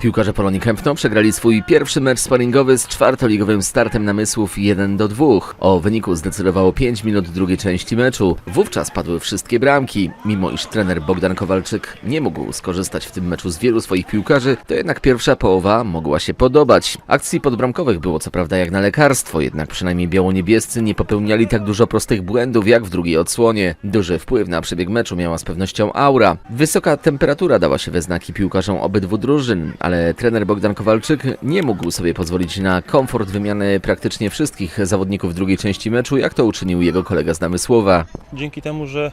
Piłkarze Polonii Kępno przegrali swój pierwszy mecz sparingowy z czwartoligowym startem namysłów 1 do 2. O wyniku zdecydowało 5 minut drugiej części meczu. Wówczas padły wszystkie bramki. Mimo iż trener Bogdan Kowalczyk nie mógł skorzystać w tym meczu z wielu swoich piłkarzy, to jednak pierwsza połowa mogła się podobać. Akcji podbramkowych było co prawda jak na lekarstwo, jednak przynajmniej biało-niebiescy nie popełniali tak dużo prostych błędów jak w drugiej odsłonie. Duży wpływ na przebieg meczu miała z pewnością aura. Wysoka temperatura dała się we znaki piłkarzom obydwu drużyn, ale trener Bogdan Kowalczyk nie mógł sobie pozwolić na komfort wymiany praktycznie wszystkich zawodników drugiej części meczu, jak to uczynił jego kolega z Namysłowa. dzięki temu, że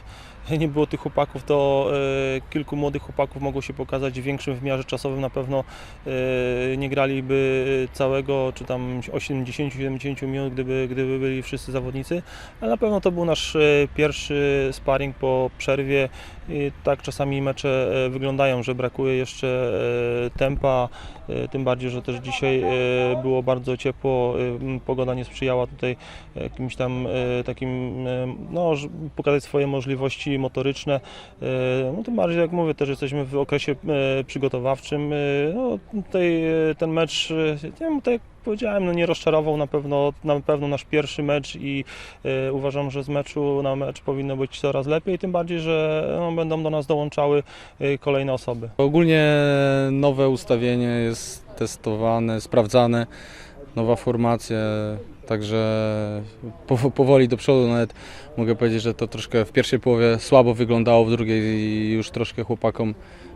nie było tych chłopaków, to e, kilku młodych chłopaków mogło się pokazać w większym wymiarze czasowym. Na pewno e, nie graliby całego, czy tam 80-70 minut, gdyby, gdyby byli wszyscy zawodnicy, ale na pewno to był nasz e, pierwszy sparring po przerwie. I tak czasami mecze wyglądają, że brakuje jeszcze tempa, tym bardziej, że też dzisiaj było bardzo ciepło, pogoda nie sprzyjała tutaj jakimś tam takim, no, pokazać swoje możliwości motoryczne. E, No tym bardziej, jak mówię, też jesteśmy w okresie e, przygotowawczym. E, No, tutaj ten mecz, nie wiem, tak powiedziałem, no nie rozczarował na pewno, na pewno nasz pierwszy mecz i e, uważam, że z meczu na mecz powinno być coraz lepiej, tym bardziej, że no, będą do nas dołączały kolejne osoby. Ogólnie nowe ustawienie jest testowane, sprawdzane, nowa formacja, także po- powoli do przodu nawet mogę powiedzieć, że to troszkę w pierwszej połowie słabo wyglądało, w drugiej już troszkę chłopakom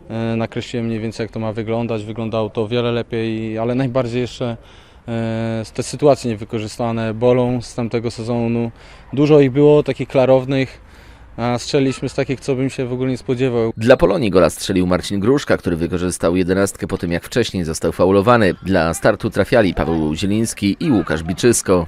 e, nakreśliłem mniej więcej jak to ma wyglądać, wyglądało to o wiele lepiej, ale najbardziej jeszcze e, te sytuacje niewykorzystane bolą z tamtego sezonu. Dużo ich było, takich klarownych, a strzeliśmy z takich, co bym się w ogóle nie spodziewał. Dla Polonii gola strzelił Marcin Gruszka, który wykorzystał jedenastkę po tym jak wcześniej został faulowany. Dla startu trafiali Paweł Zieliński i Łukasz Biczysko.